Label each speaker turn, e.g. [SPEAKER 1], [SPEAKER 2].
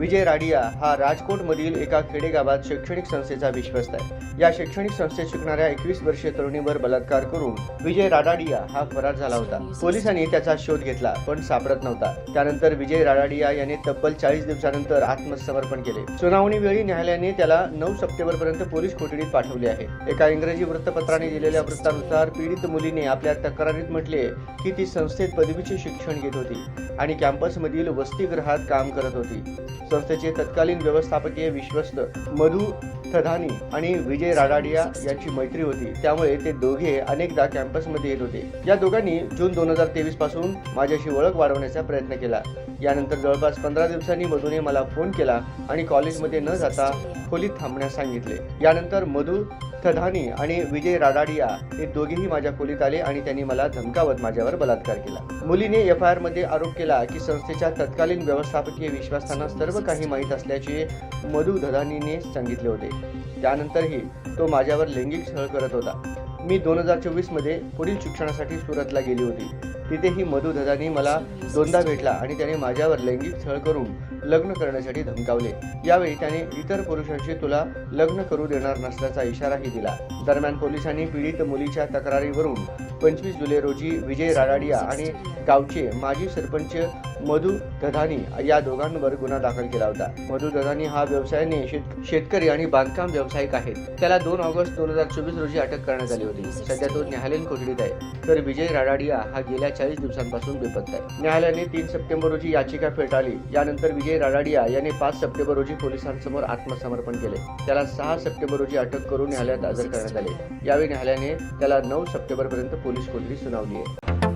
[SPEAKER 1] विजय राडिया हा राजकोटमधील एका खेडेगावात शैक्षणिक संस्थेचा विश्वस्त आहे. या शैक्षणिक संस्थेत शिकणाऱ्या एकवीस वर्षीय तरुणीवर बलात्कार करून विजय राडाडिया हा फरार झाला होता. पोलिसांनी त्याचा शोध घेतला पण सापडत नव्हता. त्यानंतर विजय राडाडिया याने तब्बल चाळीस दिवसानंतर आत्मसमर्पण केले. सुनावणीवेळी न्यायालयाने त्याला नऊ सप्टेंबर पर्यंत पोलीस कोठडीत पाठवले आहे. एका इंग्रजी वृत्तपत्राने दिलेल्या वृत्तानुसार पीडित मुलीने आपल्या तक्रारीत म्हटले की ती संस्थेत पदवीचे शिक्षण घेत होती आणि कॅम्पसमधील वसतिगृहात काम करत होती. संस्थेचे तत्कालीन व्यवस्थापकीय विश्वस्त मधु थधानी आणि विजय राडाडिया यांची मैत्री होती. त्यामुळे ते दोघे अनेकदा कॅम्पसमध्ये येत होते. या दोघांनी जून दोन हजार तेवीसपासून माझ्याशी ओळख वाढवण्याचा प्रयत्न केला. यानंतर जवळपास पंधरा दिवसांनी मधूने मला फोन केला आणि कॉलेजमध्ये न जाता खोलीत थांबण्यास सांगितले. यानंतर मधू थधानी आणि विजय राडाडिया हे दोघेही माझ्या खोलीत आले आणि त्यांनी मला धमकावत माझ्यावर बलात्कार केला. मुलीने एफ आय आरमध्ये आरोप केला की संस्थेच्या तत्कालीन व्यवस्थापकीय विश्वासांना सर्व काही माहीत असल्याचे मधु धदानीने सांगितले होते. त्यानंतरही तो माझ्यावर लैंगिक छळ करत होता. मी दोन हजार चोवीसमध्ये पुढील शिक्षणासाठी सुरतला गेली होती. तिथेही मधु धदानी मला दोनदा भेटला आणि त्याने माझ्यावर लैंगिक छळ करून लग्न करण्यासाठी धमकावले. यावेळी त्याने इतर पुरुषांशी तुला लग्न करू देणार नसल्याचा इशाराही दिला. दरम्यान पोलिसांनी पीडित मुलीच्या तक्रारीवरून पंचवीस जुलै रोजी विजय राडाडिया आणि गावचे माजी सरपंच मधु दधानी या दोघांवर गुन्हा दाखल केला होता. मधु दधानी हा व्यवसायाने शेतकरी आणि बांधकाम व्यावसायिक आहेत. त्याला दोन ऑगस्ट दोन हजार चोवीस रोजी अटक करण्यात आली होती. सध्या तो न्यायालयीन कोठडीत आहे. तर विजय राडाडिया हा गेल्या चाळीस दिवसांपासून बेपत्ता आहे. न्यायालयाने तीन सप्टेंबर रोजी याचिका फेटाळली. यानंतर विजय राडाडिया याने पाच सप्टेंबर रोजी पोलिसांसमोर आत्मसमर्पण केले. त्याला सहा सप्टेंबर रोजी अटक करून न्यायालयात हजर करण्यात आले. यावेळी न्यायालयाने त्याला नऊ सप्टेंबर पर्यंत पोलीस कोठडी सुनावली आहे.